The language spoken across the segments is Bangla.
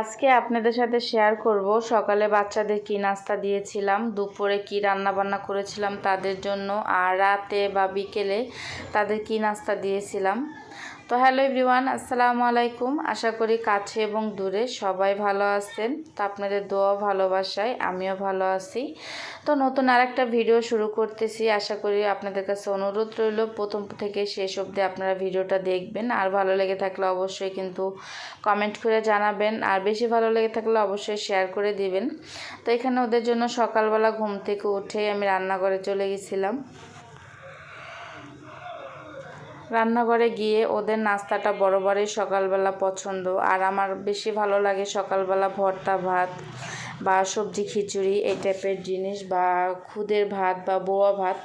আজকে আপনাদের সাথে শেয়ার করব। সকালে বাচ্চাদের কি নাস্তা দিয়েছিলাম, দুপুরে কি রান্না বান্না করেছিলাম তাদের জন্য, আর রাতে বা বিকেলে তাদের কি নাস্তা দিয়েছিলাম। তো হ্যালো এভরিওয়ান, আসসালামু আলাইকুম। আশা করি কাছে এবং দূরে সবাই ভালো আছেন। তো আপনাদের দোয়া ভালোবাসায় আমিও ভালো আছি। তো নতুন আর একটা ভিডিও শুরু করতেছি। আশা করি আপনাদের কাছে অনুরোধ রইল, প্রথম থেকে শেষ অবধি আপনারা ভিডিওটা দেখবেন। আর ভালো লেগে থাকলে অবশ্যই কিন্তু কমেন্ট করে জানাবেন। আর বেশি ভালো লেগে থাকলে অবশ্যই শেয়ার করে দিবেন। তো এখানে ওদের জন্য সকালবেলা ঘুম থেকে উঠে আমি রান্নাঘরে চলে গেছিলাম। রান্নাঘরে গিয়ে ওদের নাস্তাটা বরাবরই সকালবেলা পছন্দ। আর আমার বেশি ভালো লাগে সকালবেলা ভর্তা ভাত বা সবজি খিচুড়ি এই টাইপের জিনিস বা খুদের ভাত বা বোয়া ভাত।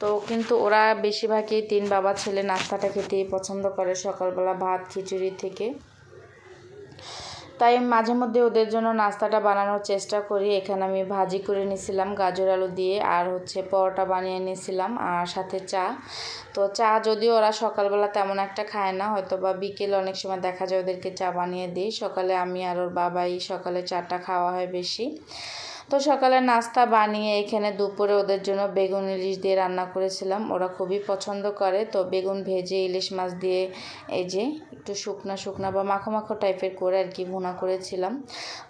তো কিন্তু ওরা বেশিরভাগই তিন বাবা ছেলে নাস্তাটা খেতেই পছন্দ করে সকালবেলা ভাত, খিচুড়ি থেকে। তাই মাঝে মধ্যে ওদের জন্য নাস্তাটা বানানোর চেষ্টা করি। এখানে আমি ভাজি করে নিয়েছিলাম, গাজর আলু দিয়ে, আর হচ্ছে পরোটা বানিয়ে নিয়েছিলাম, আর সাথে চা। তো চা যদিও ওরা সকালবেলা তেমন একটা খায় না হয়তো বা বিকেলে অনেক সময় দেখা যায় ওদেরকে চা বানিয়ে দিই। সকালে আমি আর ওর বাবাই সকালে চাটা খাওয়া হয় বেশি। তো সকালে নাস্তা বানিয়ে এখানে দুপুরে ওদের জন্য বেগুন ইলিশ দিয়ে রান্না করেছিলাম। ওরা খুবই পছন্দ করে। তো বেগুন ভেজে ইলিশ মাছ দিয়ে এই যে একটু শুকনা শুকনা বা মাখো মাখো টাইপের করে আর কি ভুনা করেছিলাম।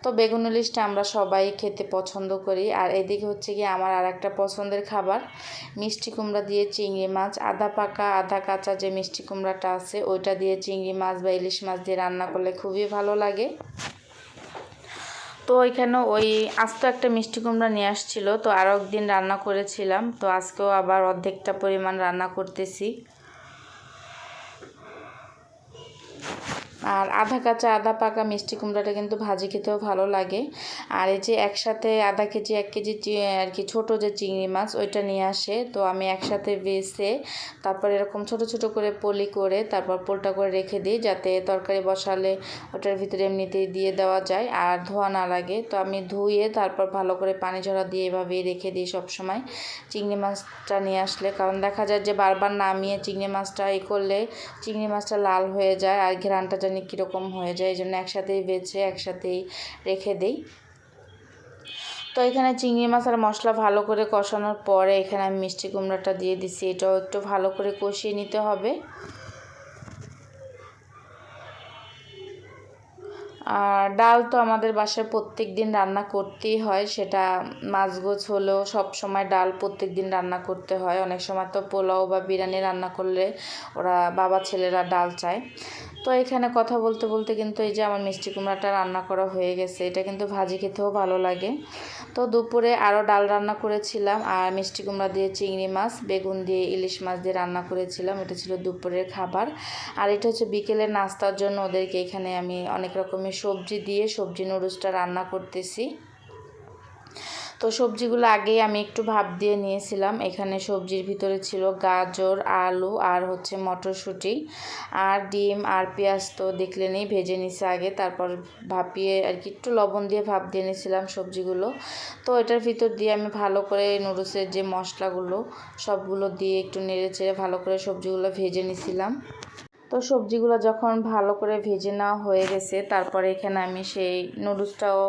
তো বেগুন ইলিশটা আমরা সবাই খেতে পছন্দ করি। আর এদিকে হচ্ছে কি আমার আর একটা পছন্দের খাবার, মিষ্টি কুমড়া দিয়ে চিংড়ি মাছ। আধা পাকা আধা কাঁচা যে মিষ্টি কুমড়াটা আছে, ওইটা দিয়ে চিংড়ি মাছ বা ইলিশ মাছ দিয়ে রান্না করলে খুবই ভালো লাগে। তো ওইখানে ওই আজ তো একটা মিষ্টি কুমড়া নিয়ে আসছিল, তো আরও একদিন রান্না করেছিলাম, তো আজকেও আবার অর্ধেকটা পরিমাণ রান্না করতেছি। আর আধা কাঁচা আধা পাকা মিষ্টি কুমড়াটা কিন্তু ভাজি খেতেও ভালো লাগে। আর এই যে একসাথে আধা কেজি, এক কেজি আর কি ছোটো যে চিংড়ি মাছ, ওইটা নিয়ে আসে। তো আমি একসাথে বেছে তারপর এরকম ছোট ছোট করে পলি করে তারপর পোলটা করে রেখে দিই, যাতে তরকারি বসালে ওটার ভিতরে এমনিতেই দিয়ে দেওয়া যায় আর ধোয়া না লাগে। তো আমি ধুয়ে তারপর ভালো করে পানি ঝরা দিয়ে এভাবেই রেখে দিই সবসময় চিংড়ি মাছটা নিয়ে আসলে। কারণ দেখা যায় যে বারবার নামিয়ে চিংড়ি মাছটা এ করলে চিংড়ি মাছটা লাল হয়ে যায় আর ঘেরানটা জানি কীরকম হয়ে যায়, এই জন্য একসাথেই বেছে, একসাথেই রেখে দেই। তো এখানে চিংড়ি মাছ আর মশলা ভালো করে কষানোর পরে এখানে আমি মিষ্টি কুমড়াটা দিয়ে দিছি। এটাও একটু ভালো করে কষিয়ে নিতে হবে। আর ডাল তো আমাদের বাসায় প্রত্যেক দিন রান্না করতেই হয়, সেটা মাছ গোছ হলেও সব সময় ডাল প্রত্যেক দিন রান্না করতে হয়। অনেক সময় তো পোলাও বা বিরিয়ানি রান্না করলে ওরা বাবা ছেলেরা ডাল চায়। তো এখানে কথা বলতে বলতে কিন্তু এই যে আমার মিষ্টি কুমড়াটা রান্না করা হয়ে গেছে, এটা কিন্তু ভাজি খেতেও ভালো লাগে। তো দুপুরে আরও ডাল রান্না করেছিলাম, আর মিষ্টি কুমড়া দিয়ে চিংড়ি মাছ, বেগুন দিয়ে ইলিশ মাছ দিয়ে রান্না করেছিলাম, এটা ছিল দুপুরের খাবার। আর এটা হচ্ছে বিকেলের নাস্তার জন্য ওদেরকে এখানে আমি অনেক রকমের সবজি দিয়ে সবজি নুডলসটা রান্না করতেছি। তো সবজিগুলো আগেই আমি একটু ভাপ দিয়ে নিয়েছিলাম। এখানে সবজির ভিতরে ছিল গাজর, আলু আর হচ্ছে মটরশুঁটি। আর ডিম আর পেঁয়াজ তো দেখলে নেই ভেজে নিছে আগে, তারপর ভাপিয়ে আর কি একটু লবণ দিয়ে ভাপ দিয়ে নিয়েছিলাম সবজিগুলো। তো এটার ভিতর দিয়ে আমি ভালো করে নুডলসের যে মশলাগুলো, সবগুলো দিয়ে একটু নেড়ে চেড়ে ভালো করে সবজিগুলো ভেজে নিছিলাম। তো সবজিগুলো যখন ভালো করে ভেজে নেওয়া হয়ে গেছে, তারপরে এখানে আমি সেই নুডলসটাও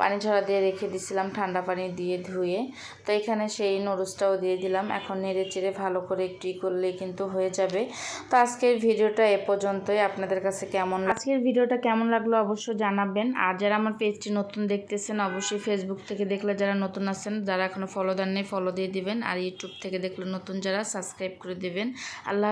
পানি ঝরা দিয়ে রেখে দিছিলাম ঠান্ডা পানি দিয়ে ধুয়ে। তো এখানে সেই নুডলসটাও দিয়ে দিলাম। এখন নেড়ে চেড়ে ভালো করে একটু করলে কিন্তু হয়ে যাবে। তো আজকের ভিডিওটা এ পর্যন্তই। আপনাদের কাছে কেমন আজকের ভিডিওটা কেমন লাগল অবশ্যই জানাবেন। আর যারা আমার পেজটি নতুন দেখতেছেন, অবশ্যই ফেসবুক থেকে দেখলে যারা নতুন আছেন, যারা এখনও ফলো দেন নেই ফলো দিয়ে দিবেন। আর ইউটিউব থেকে দেখলে নতুন যারা সাবস্ক্রাইব করে দেবেন। আল্লাহ